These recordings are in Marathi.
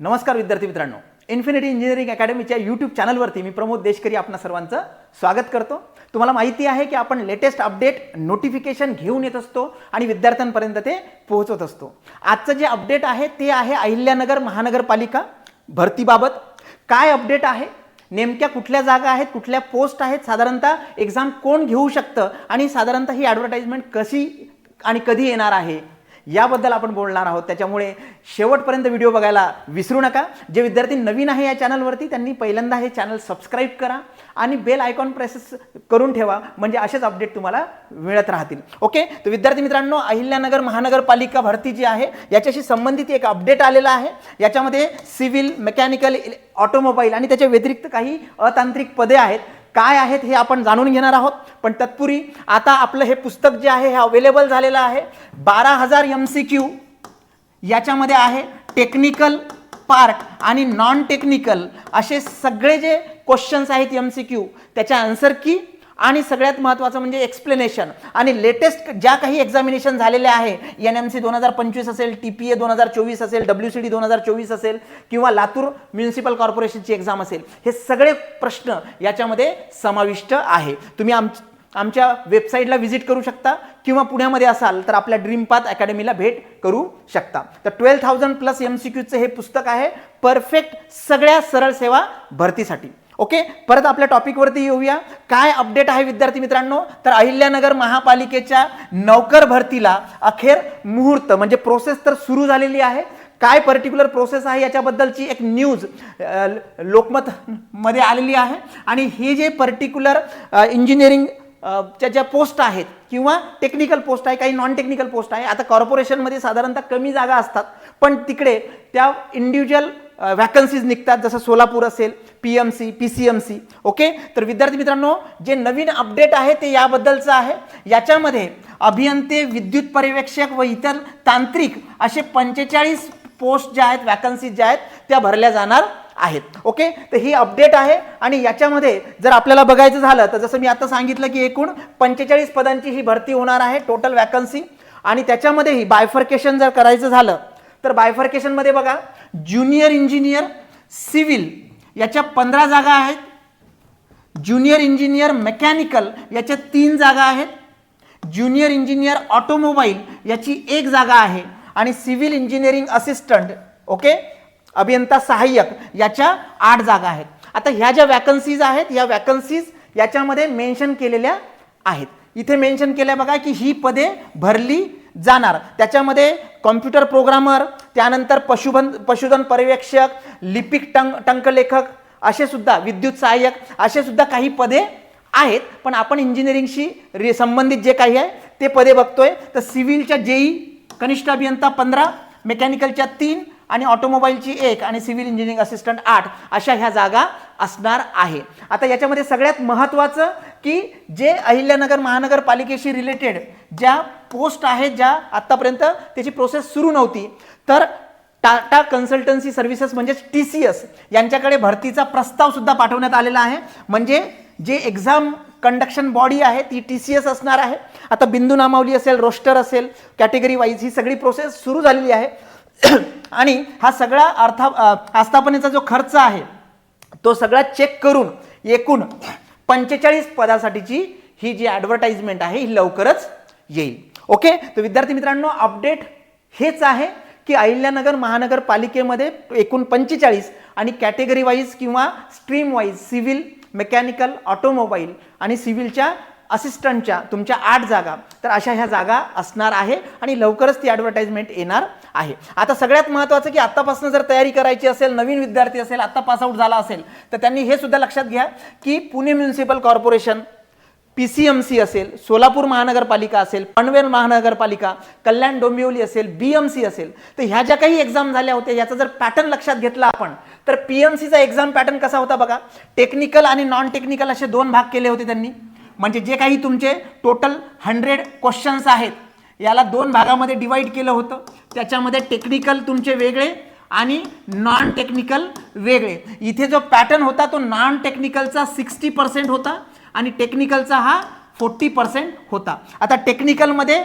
नमस्कार विद्यार्थी मित्रांनो. इन्फिनिटी इंजिनिअरिंग अकॅडमीच्या यूट्यूब चॅनलवरती मी प्रमोद देशकरी आपणा सर्वांचं स्वागत करतो. तुम्हाला माहिती आहे की आपण लेटेस्ट अपडेट नोटिफिकेशन घेऊन येत असतो आणि विद्यार्थ्यांपर्यंत ते पोहोचवत असतो. आजचं जे अपडेट आहे ते आहे अहिल्यानगर महानगरपालिका भरतीबाबत. काय अपडेट आहे? नेमक्या कुठल्या जागा आहेत कुठल्या पोस्ट आहेत? साधारणतः एक्झाम कोण घेऊ शकतं? आणि साधारणतः ही ॲडव्हर्टाईजमेंट कशी आणि कधी येणार आहे? याबद्दल आपण बोलणार आहोत. त्याच्यामुळे शेवटपर्यंत व्हिडिओ बघायला विसरू नका. जे विद्यार्थी नवीन आहे या चॅनलवरती त्यांनी पहिल्यांदा हे चॅनल सबस्क्राईब करा आणि बेल आयकॉन प्रेसेस करून ठेवा. म्हणजे असेच अपडेट तुम्हाला मिळत राहतील. ओके? तर विद्यार्थी मित्रांनो अहिल्यानगर महानगरपालिका भरती जी आहे याच्याशी संबंधित एक अपडेट आलेला आहे. याच्यामध्ये सिव्हिल मेकॅनिकल ऑटोमोबाईल आणि त्याच्या व्यतिरिक्त काही अतांत्रिक पदे आहेत. काय आहेत हे आपण जाणून घेणार आहोत. पण तत्पूर्वी आता आपलं हे पुस्तक जे आहे हे अवेलेबल झालेलं आहे. बारा हजार एम सी क्यू याच्यामध्ये आहे टेक्निकल पार्ट आणि नॉन टेक्निकल असे सगळे जे क्वेश्चन्स आहेत एम सी क्यू त्याच्या आन्सर की आणि सगळ्यात महत्त्वाचं म्हणजे एक्सप्लेनेशन आणि लेटेस्ट ज्या काही एक्झामिनेशन झालेले आहे एन एम सी दोन हजार पंचवीस असेल टी पी ए दोन हजार चोवीस असेल डब्ल्यू सी डी दोन हजार चोवीस असेल किंवा लातूर म्युन्सिपल कॉर्पोरेशनची एक्झाम असेल हे सगळे प्रश्न याच्यामध्ये समाविष्ट आहे. तुम्ही आम आमच्या वेबसाईटला व्हिजिट करू शकता किंवा पुण्यामध्ये असाल तर आपल्या ड्रीम पाथ अकॅडमीला भेट करू शकता. तर twelve thousand plus M C क्यूचं हे पुस्तक आहे परफेक्ट सगळ्या सरळ सेवा भरतीसाठी. ओके परत आपल्या टॉपिकवरती येऊया. काय अपडेट आहे विद्यार्थी मित्रांनो? तर अहिल्यानगर महापालिकेच्या नौकर भरतीला अखेर मुहूर्त म्हणजे प्रोसेस तर सुरू झालेली आहे. काय पर्टिक्युलर प्रोसेस आहे याच्याबद्दलची एक न्यूज लोकमत मध्ये आलेली आहे. आणि हे जे पर्टिक्युलर इंजिनिअरिंग च्या ज्या पोस्ट आहेत किंवा टेक्निकल पोस्ट आहे काही नॉन टेक्निकल पोस्ट आहे आता कॉर्पोरेशनमध्ये साधारणतः कमी जागा असतात. पण तिकडे त्या इंडिव्हिज्युअल व्हॅकन्सीज निघतात. जसं सोलापूर असेल P M C P C M C okay तर विद्यार्थी मित्रांनो जे नवीन अपडेट आहे ते याबद्दलचं आहे. याच्यामध्ये अभियंते विद्युत पर्यवेक्षक व इतर तांत्रिक असे पंचेचाळीस पोस्ट ज्या आहेत वॅकन्सीज ज्या आहेत त्या भरल्या जाणार आहेत. ओके तर ही अपडेट आहे आणि याच्यामध्ये जर आपल्याला बघायचं झालं तर जसं मी आता सांगितलं की एकूण पंचेचाळीस पदांची ही भरती होणार आहे टोटल वॅकन्सी आणि त्याच्यामध्येही बायफर्केशन जर करायचं झालं तर बायफर्केशनमध्ये बघा ज्युनियर इंजिनियर सिव्हिल याच्या पंधरा जागा आहेत. ज्युनियर इंजिनियर मेकॅनिकल याच्या तीन जागा आहेत. ज्युनियर इंजिनियर ऑटोमोबाईल याची एक जागा आहे. आणि सिव्हिल इंजिनिअरिंग असिस्टंट ओके अभियंता सहाय्यक याच्या आठ जागा आहेत. आता ह्या ज्या वॅकन्सीज आहेत या वॅकन्सीज याच्यामध्ये मेन्शन केलेल्या आहेत. इथे मेन्शन केल्या बघा की ही पदे भरली जाणार. त्याच्यामध्ये कॉम्प्युटर प्रोग्रामर त्यानंतर पशुधन पशुधन पर्यवेक्षक लिपिक टंक टंकलेखक असे सुद्धा विद्युत सहाय्यक असे सुद्धा काही पदे आहेत. पण आपण इंजिनिअरिंगशी रि संबंधित जे काही आहे ते पदे बघतोय. तर सिव्हिलच्या जेई कनिष्ठ अभियंता पंधरा मेकॅनिकलच्या तीन आणि ऑटोमोबाईलची एक आणि सिव्हिल इंजिनिअरिंग असिस्टंट आठ अशा ह्या जागा असणार आहे. आता याच्यामध्ये सगळ्यात महत्त्वाचं की जे अहिल्यानगर महानगरपालिकेशी रिलेटेड ज्या पोस्ट आहेत ज्या आत्तापर्यंत त्याची प्रोसेस सुरू नव्हती तर टाटा कन्सल्टन्सी सर्व्हिसेस म्हणजेच टी सी एस यांच्याकडे भरतीचा प्रस्ताव सुद्धा पाठवण्यात आलेला आहे. म्हणजे जे एक्झाम कंडक्शन बॉडी आहे ती टी सी एस असणार आहे. आता बिंदू नामावली असेल रोस्टर असेल कॅटेगरी वाईज ही सगळी प्रोसेस सुरू झालेली आहे. आणि हा सगळा अर्था आस्थापनेचा जो खर्च आहे तो सगळा चेक करून एकूण पंचेचाळीस पदासाठीची ही जी ॲडव्हर्टाइजमेंट आहे ही लवकरच येईल. ओके तर विद्यार्थी मित्रांनो अपडेट हेच आहे की अहिल्यानगर महानगरपालिकेमध्ये एकूण पंचेचाळीस आणि कॅटेगरी वाईज किंवा stream wise civil mechanical automobile आणि सिव्हिलच्या असिस्टंटच्या तुमच्या आठ जागा तर अशा ह्या जागा असणार आहे आणि लवकरच ती ॲडव्हर्टाइजमेंट येणार आहे. आता सगळ्यात महत्त्वाचं की आत्तापासून जर तयारी करायची असेल नवीन विद्यार्थी असेल आत्ता पासआउट झाला असेल तर त्यांनी हे सुद्धा लक्षात घ्या की Pune municipal corporation P C M C असेल सोलापूर महानगरपालिका असेल पनवेल महानगरपालिका कल्याण डोंबिवली असेल बी एम सी असेल तर ह्या ज्या काही एक्झाम झाल्या होत्या याचा जर पॅटर्न लक्षात घेतला आपण तर पी एम सीचा एक्झाम पॅटर्न कसा होता बघा. टेक्निकल आणि नॉन टेक्निकल असे दोन भाग केले होते त्यांनी. म्हणजे जे काही तुमचे टोटल हंड्रेड क्वेश्चन्स आहेत याला दोन भागामध्ये डिवाईड केलं होतं. त्याच्यामध्ये टेक्निकल तुमचे वेगळे आणि नॉन टेक्निकल वेगळे. इथे जो पॅटर्न होता तो नॉन टेक्निकलचा सिक्स्टी पर्सेंट होता आणि टेक्निकलचा हा फोर्टी पर्सेंट होता. आता टेक्निकलमध्ये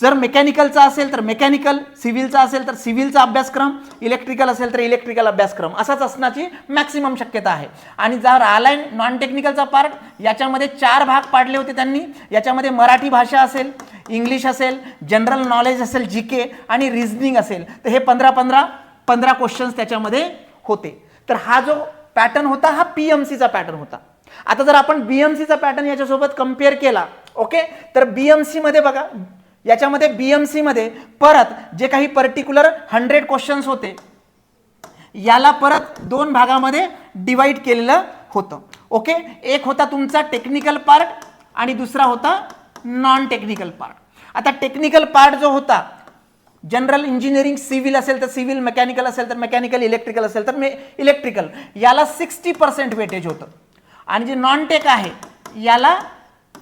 जर मेकॅनिकलचा असेल तर मेकॅनिकल सिव्हिलचा असेल तर सिव्हिलचा अभ्यासक्रम इलेक्ट्रिकल असेल तर इलेक्ट्रिकल अभ्यासक्रम. असाच असण्याची मॅक्सिमम शक्यता आहे. आणि जर आलाय नॉन टेक्निकलचा पार्ट याच्यामध्ये चार भाग पाडले होते त्यांनी. याच्यामध्ये मराठी भाषा असेल इंग्लिश असेल जनरल नॉलेज असेल जी के आणि रिझनिंग असेल. तर हे पंधरा पंधरा पंधरा क्वेश्चन्स त्याच्यामध्ये होते. तर हा जो पॅटर्न होता हा पी एम सीचा पॅटर्न होता. आता जर आपण बी एम सीचा पॅटर्न याच्यासोबत कंपेअर केला ओके तर बी एम सीमध्ये बघा याच्यामध्ये बी एम सीमध्ये परत जे काही पर्टिक्युलर हंड्रेड क्वेश्चन्स होते याला परत दोन भागामध्ये डिवाइड केलेलं होतं. ओके एक होता तुमचा टेक्निकल पार्ट आणि दुसरा होता नॉन टेक्निकल पार्ट आता टेक्निकल पार्ट जो होता जनरल इंजिनिअरिंग सिव्हिल असेल तर सिव्हिल मेकॅनिकल असेल तर मेकॅनिकल इलेक्ट्रिकल असेल तर इलेक्ट्रिकल याला सिक्स्टी पर्सेंट वेटेज होतं. आणि जे नॉन टेक आहे याला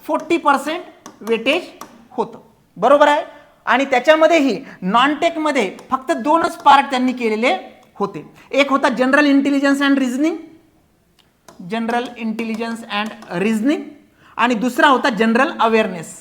फोर्टी पर्सेंट वेटेज होतं. बरोबर आहे? आणि त्याच्यामध्येही नॉनटेकमध्ये फक्त दोनच पार्ट त्यांनी केलेले होते. एक होता general intelligence and reasoning general intelligence and reasoning आणि दुसरा होता जनरल अवेअरनेस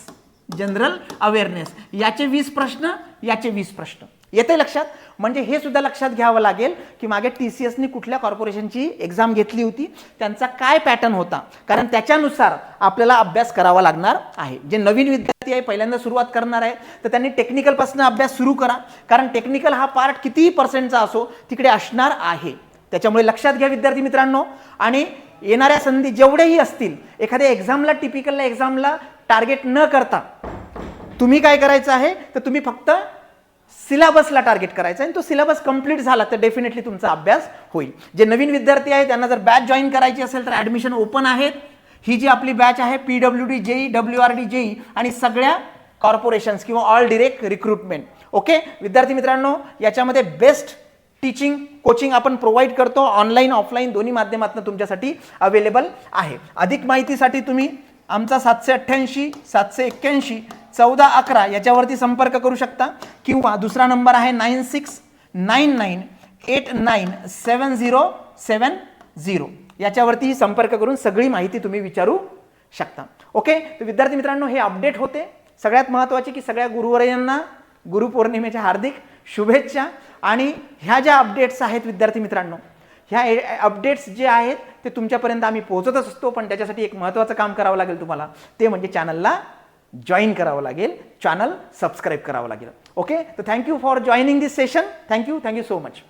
जनरल अवेअरनेस याचे वीस प्रश्न याचे वीस प्रश्न. येते लक्षात? म्हणजे हे सुद्धा लक्षात घ्यावं लागेल की मागे टी सी एसनी कुठल्या कॉर्पोरेशनची एक्झाम घेतली होती? त्यांचा काय पॅटर्न होता? कारण त्याच्यानुसार आपल्याला अभ्यास करावा लागणार आहे. जे नवीन विद्यार्थी आहे पहिल्यांदा सुरुवात करणार आहे तर त्यांनी टेक्निकलपासून अभ्यास सुरू करा. कारण टेक्निकल हा पार्ट कितीही पर्सेंटचा असो तिकडे असणार आहे. त्याच्यामुळे लक्षात घ्या विद्यार्थी मित्रांनो. आणि येणाऱ्या संधी जेवढेही असतील एखाद्या एक्झामला टिपिकलला एक्झामला टार्गेट न करता तुम्ही काय करायचं आहे? तर तुम्ही फक्त सिलेबसला टार्गेट करायचं आणि तो सिलेबस कंप्लीट झाला तर डेफिनेटली तुमचा अभ्यास होईल. जे नवीन विद्यार्थी आहेत त्यांना जर बॅच जॉईन करायची असेल तर ॲडमिशन ओपन आहेत. ही जी आपली बॅच आहे P W D JE W R D JE आणि सगळ्या कॉर्पोरेशन्स किंवा ऑल डिरेक्ट रिक्रुटमेंट ओके विद्यार्थी मित्रांनो याच्यामध्ये बेस्ट टीचिंग कोचिंग आपण प्रोव्हाइड करतो. ऑनलाईन ऑफलाईन दोन्ही माध्यमातून तुमच्यासाठी अवेलेबल आहे. अधिक माहितीसाठी तुम्ही आमचा सातशे अठ्ठ्याऐंशी सातशे एक्क्याऐंशी चौदा अकरा याच्यावरती संपर्क करू शकता. किंवा दुसरा नंबर आहे nine six nine nine eight nine seven zero seven zero. याच्यावरती संपर्क करून सगळी माहिती तुम्ही विचारू शकता. ओके तर विद्यार्थी मित्रांनो हे अपडेट होते. सगळ्यात महत्त्वाचे की सगळ्या गुरुवर्यांना गुरुपौर्णिमेच्या हार्दिक शुभेच्छा. आणि ह्या ज्या अपडेट्स आहेत विद्यार्थी मित्रांनो ह्या अपडेट्स जे आहेत ते तुमच्यापर्यंत आम्ही पोहोचतच असतो पण त्याच्यासाठी एक महत्त्वाचं काम करावं लागेल तुम्हाला. ते म्हणजे चॅनलला जॉईन करावं लागेल. चॅनल सबस्क्राईब करावं लागेल. ओके तर thank you for joining this session thank you thank you so much